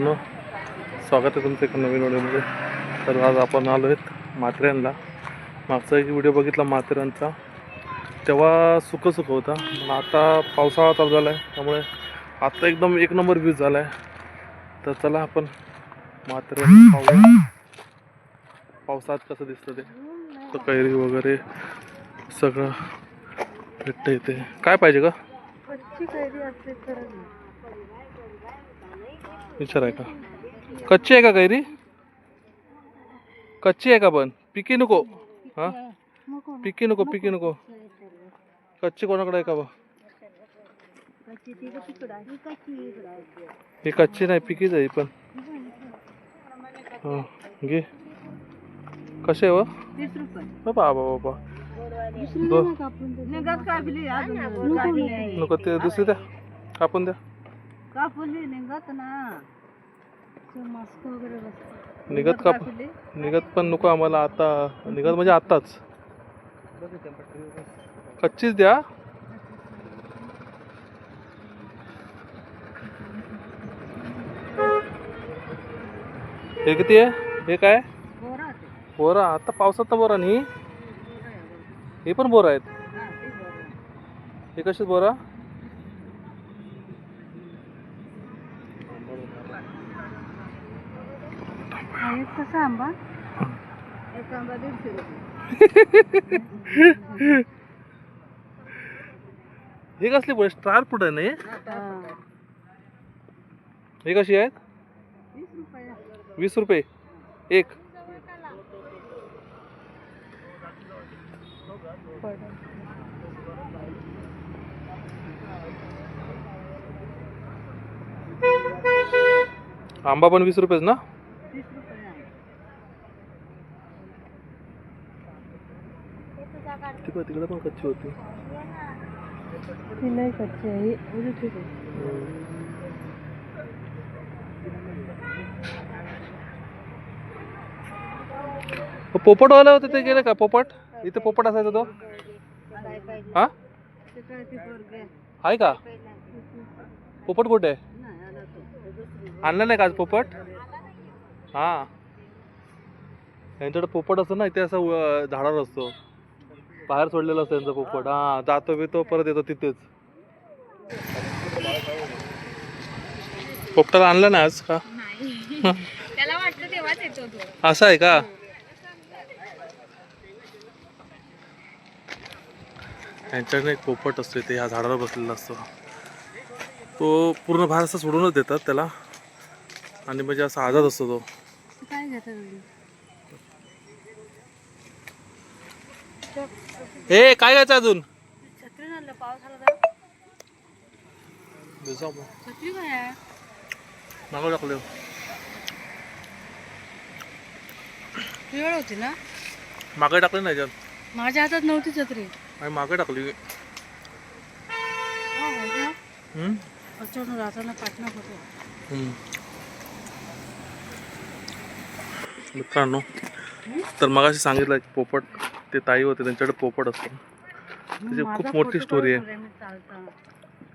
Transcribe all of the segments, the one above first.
स्वागत आहे तुमचं एका नवीन व्हिडिओमध्ये. तर आज आपण आलो आहेत माथेऱ्यांना मागचा एक व्हिडिओ बघितला माथेऱ्यांचा तेव्हा सुखसुख होता पण आता पावसाळा चालू झाला आहे त्यामुळे आत्ता एकदम एक नंबर व्ह्यू झाला आहे तर चला आपण माथेऱ्यान पाहूया. पावसात कसं दिसतं ते. तर कैरी वगैरे सगळं भेटतं इथे. काय पाहिजे का विचार आहे का? कच्ची आहे का कैरी? कच्ची आहे का पण? पिकी नको. हा? पिकी नको पिकी नको. कच्ची कोणाकडे आहे का बा? ही कच्ची नाही पिकीच आहे पण. हा घे. कसे आहे बाबा बाबा नको ते दुसरी द्या. कापून द्या. कापली निघत ना. मस्त वगैरे बसते. निघत काप निघत पण नको आम्हाला आता. निघत म्हणजे आताच कच्चीच द्या. हे किती आहे? हे काय? बोरा बोरा. आता पावसात बोरा नाही. हे पण बोरा आहेत. हे कसे बोरा एक कसा आंबा? एक आंबा दीडशे रुपये हे कसली बोर स्टार फुट आहे ना हे? हे कशी आहेत? वीस रुपये. एक. आंबा पण वीस रुपयेच ना वीस रुपये आंबा. तिकडे पण कच्ची होती. ही नाही कच्ची आहे उभी ठीक आहे. पोपटवाला होते ते गेले का पोपट? इथे पोपट असायचा तो? हा? आहे का? पोपट कुठे? आणलं नाही का आज पोपट? हा. यांच्याकडे पोपट असतो ना इथे असं झाडावर असतो. बाहेर सोडलेला असतो यांचा पोपट. हा जातो बितो परत येतो तिथेच. पोपटाला आणलं ना आज का? त्याला वाटतं तेव्हाच येतो तो. असं आहे का? यांच्याकडे एक पोपट असतो ते ह्या झाडावर बसलेला असतो. तो पूर्ण बाहेर असं सोडूनच देतात त्याला. आणि म्हणजे असा आजाद असतो तो. काय घेतात? हे काय घ्यायचं अजून? छत्री आणलं पाऊस आला तर छत्री काय आहे मागं टाकले. वेळ होती ना? मागे टाकले नाही याच्यात माझ्या हातात नव्हती छत्री. आणि मागे टाकली. हो, हो का? हम्म? अचानक राहताना पाटणा होतो. हम्म. मित्रांनो तर मगाशी सांगितलं की पोपट ते ताई होते त्यांच्याकडे पोपट असतो. त्याची खूप मोठी स्टोरी आहे.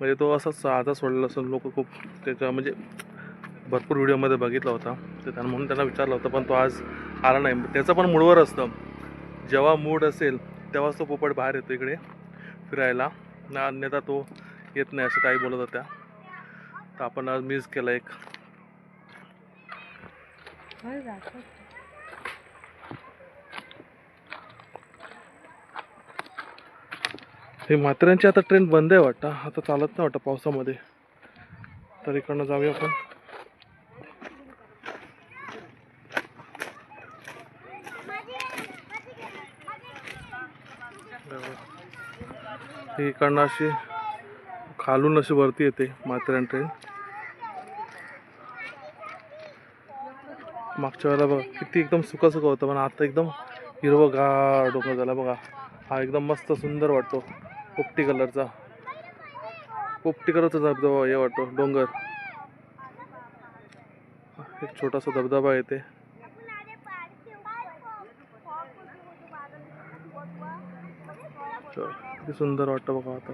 म्हणजे तो असाच साधा सोडलेला असून लोक खूप त्याच्या म्हणजे भरपूर व्हिडिओमध्ये बघितला होता. ते त्यांना म्हणून त्यांना विचारलं होतं पण तो आज आला नाही. त्याचं पण मूडवर असतं. जेव्हा मूड असेल तेव्हाच तो पोपट बाहेर येतो इकडे फिरायला. ना अन्यथा तो येत नाही असं ताई बोलत होत्या. तर आपण आज मिस केला एक. हे म्हाताऱ्यांची आता ट्रेन बंद आहे वाटतं. आता चालत नाही वाटतं पावसामध्ये. तर इकडनं जाऊया आपण. ही इकडनं अशी खालून अशी वरती येते माथेरान ट्रेन. मागच्या वेळेला बघा किती एकदम सुका सुका होतं पण आता एकदम हिरवगार डोंगर झाला बघा. हा एकदम मस्त सुंदर वाटतो. पोपटी कलरचा. पोपटी कलरचा धबधबा आहे वाटतो डोंगर. एक छोटासा धबधबा आहे ते. किती सुंदर वाटतं बघा आता.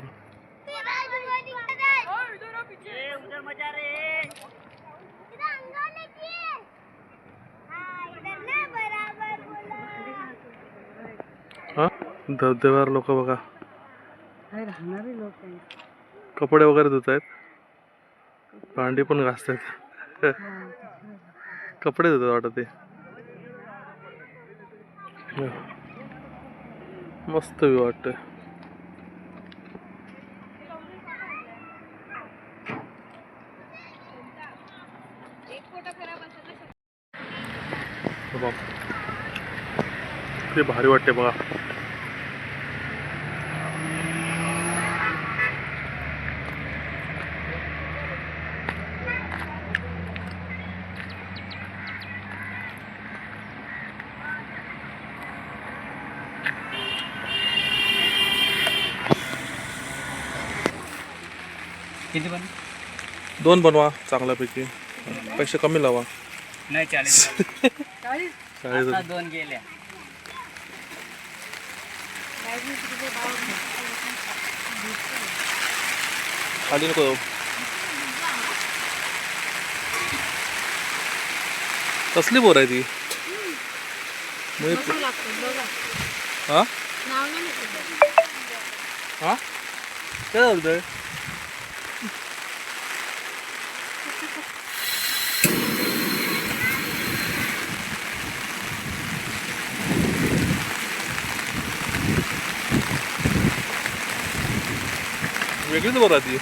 धबधब्यावर लोक बघा. राहणारे लोक आहेत. कपडे वगैरे धुत आहेत. भांडी पण घासत आहेत कपडे धुतात वाटत ते. मस्त व्यू बघ. ते भारी वाटते बघा किती पण दोन बनवा चांगल्यापैकी. पैसे कमी लावा. नाही चाळीस चाळीस? चाळीस आता दोन गेल्या. खाली नको जाऊ. कसली बोर आहे ती? मी हा? नाव नाही माहिती. हा? काय चालतंय वेगळीच बोर ती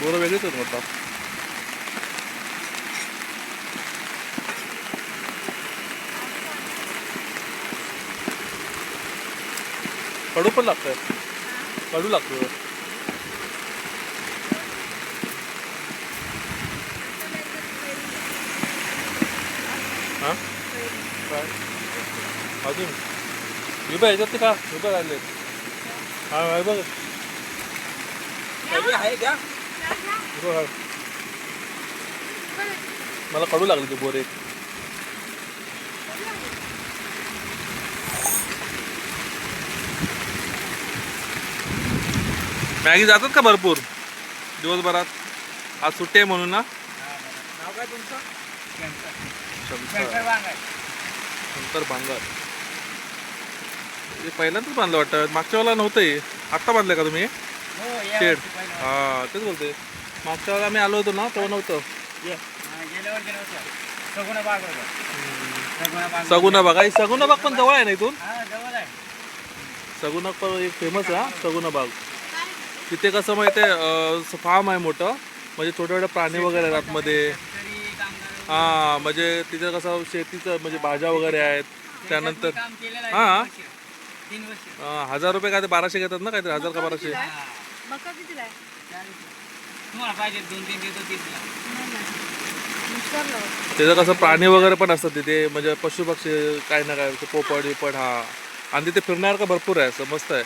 बोरं वेगळीच आहेत म्हटलं. कडू पण लागतंय. कडू लागतो हां? काय? अजून. हे बघ ते का? हे राहिले हा बघ. आहे का बघ. मला कडू लागले ते बोरे. मॅगी जातात का भरपूर? दिवसभरात? आज सुट्टी आहे म्हणून ना? नाव काय तुमचं? शंकर. बांगर. हे पहिल्यांदाच बांधलं वाटतं. मागच्या वेळेला नव्हतं आत्ता बांधलं का तुम्ही? शेड. वर्षी पहिलं. हा तेच बोलते मागच्या वेळेला आम्ही आलो होतो ना तेव्हा नव्हतं. ये. हा, गेल्या वर्षी नव्हतं. सगुणा बाग होता. सगुणा बाग. सगुना बाग. आणि सगुना बाग पण जवळ आहे ना इथून? हा आहे. सगुना पण एक फेमस आहे हा सगुना बाग. तिथे कसं माहिती आहे फार्म आहे मोठं. म्हणजे छोटे छोटे प्राणी वगैरे आहेत आतमध्ये. हा म्हणजे तिथे कसं शेतीचं म्हणजे भाज्या वगैरे आहेत. त्यानंतर हा. आहे हजार रुपये काय ते बाराशे घेतात ना काहीतरी हजार का बाराशे? हा. मका कितीला आहे. तुम्हाला पाहिजे दोन तीन देतो तीस ला नाही ना. विचारलं होतं. त्याचं कसं प्राणी वगैरे पण असतात तिथे म्हणजे पशुपक्षी काय ना काय ते पोपट बिपट हा आणि तिथे फिरण्यासारखं भरपूर आहे असं मस्त आहे?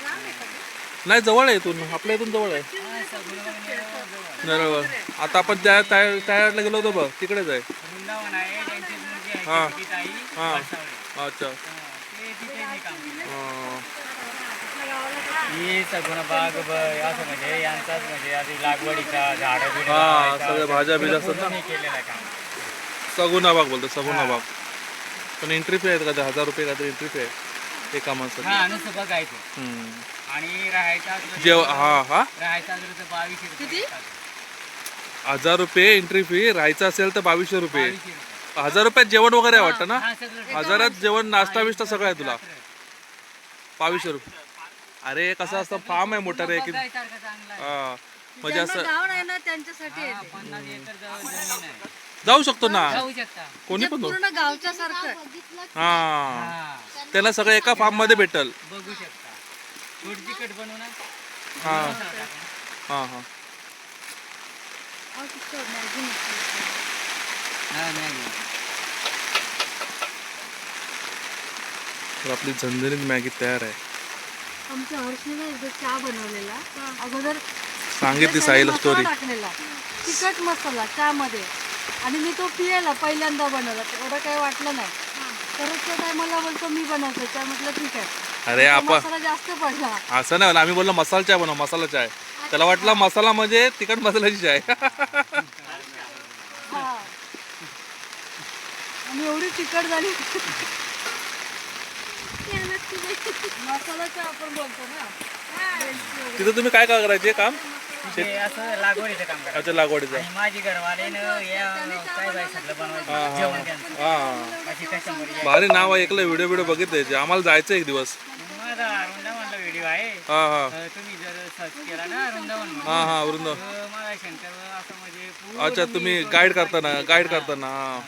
नाही जवळ आहे इथून आपल्या इथून जवळ आहे जवळ. नरळ आता आपण त्या त्या- त्या गेलो होतो बघ तिकडेच आहे वृंदावन आहे त्यांची मुलगी हा. आहे ती ताई हा. अच्छा हा, ते तिथे मी काम केलं अं, आपल्या गावाला कसं ही सगुणा बाग ब- असं म्हणजे यांचाच म्हणजे आधी लागवडीचा झाडं बिडं हा, लावायचा, सगळ्या असं भाज्या बिज्या पूर्ण असतात ना. मी केलेलं आहे काम सगुना बाग बोलतो सगुना. बाग पण एंट्री फी आहेत का ते हजार रुपये काहीतरी एंट्री फी आहे एका माणसाची हा हम्म. आणि राहायचं असलं जेव हा हा राहायचं असलं तर बावीसशे रुपये किती? घेतात. हजार रुपये एंट्री फी राहायचं असेल तर बावीसशे रुपये बावीसशे रुपये. हजार रुपयात जेवण वगैरे आहे वाटतं ना हा, सगळं. हजारात जेवण नाश्ता बिष्टा सगळं आहे तुला. बावीसशे रुपये अरे कसं असतं फार्म आहे मोठा रे की बघायसारखं चांगलं आहे. हा. म्हणजे असं गाव नाही ना त्यांच्यासाठी आहे ते. पन्नास एकर जवळ जमीन आहे. जाऊ शकतो ना? जाऊ शकता. कोणी पण जाऊ. पूर्ण गावच्या सारखं. हा. हा त्याला सगळं एका फार्ममध्ये भेटल. बघू शकता. थोडी तिखट बनवू ना? हा. हा हा. हा. तर आपली झणझणीत मॅगी तयार आहे. आमच्या हर्षीने एकदा चहा बनवलेला. अगोदर सांगितली मसाला स्टोरी टाकलेला. तिखट मसाला चहामध्ये. आणि मी तो पियाला पहिल्यांदा बनवला. एवढं काही वाटलं नाही. परत त्या टायमाला बोलतो मी बनवतो म्हटलं ठीक आहे. अरे आपण मसाला जास्त पडला. असं नाही आम्ही बोललो मसाला चाय बनव मसाला चाय त्याला वाटला मसाला म्हणजे तिखट मसाल्याची चाय हा. आणि एवढी तिखट झाली. मसाल्याचं आपण बोलतो ना. वेलची तिथं तुम्ही काय काय करायचे काम? ते असं लागवडीचं काम करा अच्छा लागवडीचं. आणि माझी घरवाले या काय बाय सगळं बनवायचं? जेवण त्यांचं हा. अशी त्याच्यामध्ये भारी नाव आहे ऐकलं व्हिडिओ व्हिडिओ बघितले आम्हाला जायचं एक दिवस. माझा वृंदावनला व्हिडिओ आहे. हा हा. तर तुम्ही जर सर्च केला ना वृंदावन म्हणून, हा हा वृंद तर माझा शंकर असं म्हणजे पूर्ण अच्छा तुम्ही गाईड करताना गाईड करताना हा.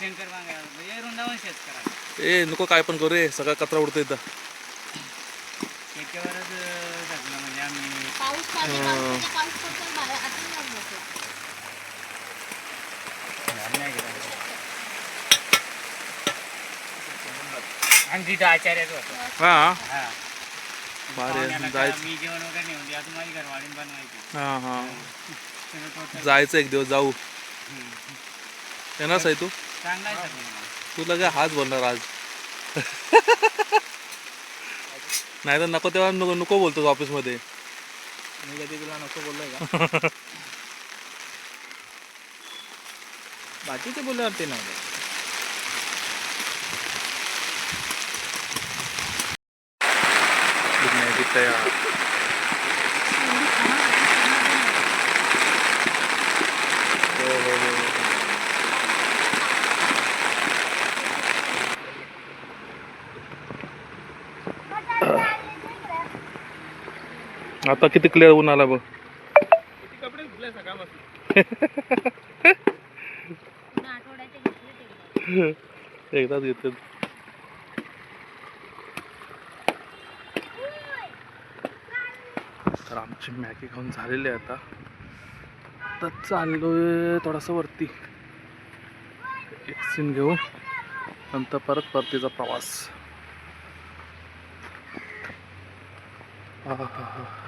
शंकर बांगा म्हणजे वृंदावन शेत करा ए नको काय पण करू रे सगळा कचरा उडतो इथं त्याच्यावरच म्हणजे आम्ही पाऊस पाणी पावसाचा पाऊस पडतो बाहेर आता नाही म्हटलं. नाही गेलो. आणि तिथं आचार्यच होतं हा हा पाहुण्याला जायचं मी जेवण वगैरे नेऊन द्या तुम्हाला घरवाळीन बनवायची हा हा सगळं total. जायचं एक दिवस जाऊ. येणार साई तू चांगला आहे सगळं मग. तुला काय हाच बोलणार आज. नाही तर नको तेव्हा नको नको बोलतो ऑफिसमध्ये. मी कधी तुला नको बोललोय का? बाकीचे बोलल्यावरती नव्हतं मॅगी तयार हो, आता किती क्लिअर ऊन आला बघ. एकदाच घेते तर आमची मॅगी खाऊन झालेली आहे आता. तर चाललोय थोडासा वरती. एक सीन घेऊ. नंतर परत परतीचा प्रवास. हा हा हा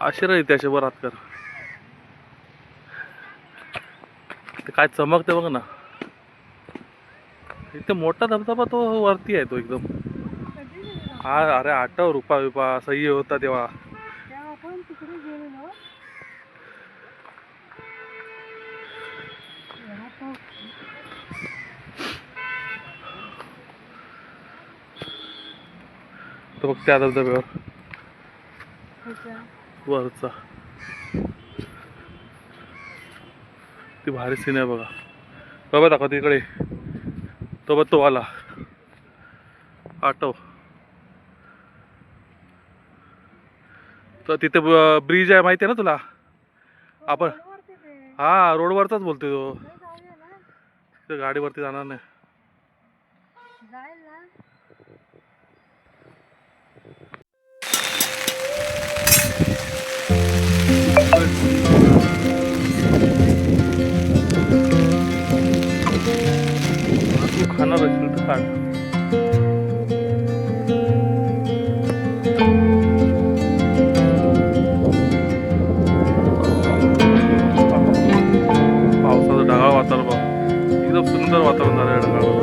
आशीर्वाद येते असे वर हात कर. ते काय चमकते बघ ना. इथे मोठा धबधबा तो वरती आहे तो एकदम. हा अरे आठव रुपा विपा सही होता तेव्हा. तो बघ त्या धबधब्यावर. वरचा. ती भारी सीन आहे बघा. बाबा दाखव तिकडे तो बघ तो आला. आठव तर तिथे ब्रिज आहे माहिती आहे ना तुला? आपण हा रोडवरचाच बोलतोय तो. गाडीवरती जाणार नाही. जाईल ना तू खाणार असेल तर काढ पावसाचं ढगाळ वातावरण बघ एकदम सुंदर वातावरण झालं ढगाळ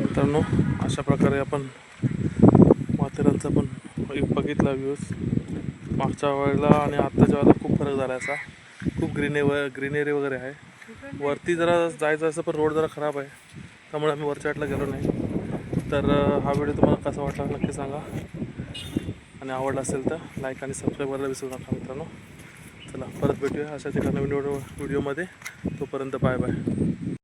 मित्रांनो अशा प्रकारे आपण माथेरानचा पण एक बघितला व्ह्यूज. मागच्या वेळेला आणि आत्ताच्या वेळेला खूप फरक झाला असा. खूप ग्रीने ग्रीनरी वगैरे आहे. वरती जरा जायचं असं पण रोड जरा खराब आहे. त्यामुळे आम्ही वरच्या वाटला गेलो नाही. तर हा व्हिडिओ तुम्हाला कसा वाटला नक्की सांगा. आणि आवडला असेल तर लाईक आणि सबस्क्राईब करायला विसरू नका मित्रांनो. चला परत भेटूया अशाच एका नवीन व्हिडिओमध्ये. तोपर्यंत बाय बाय.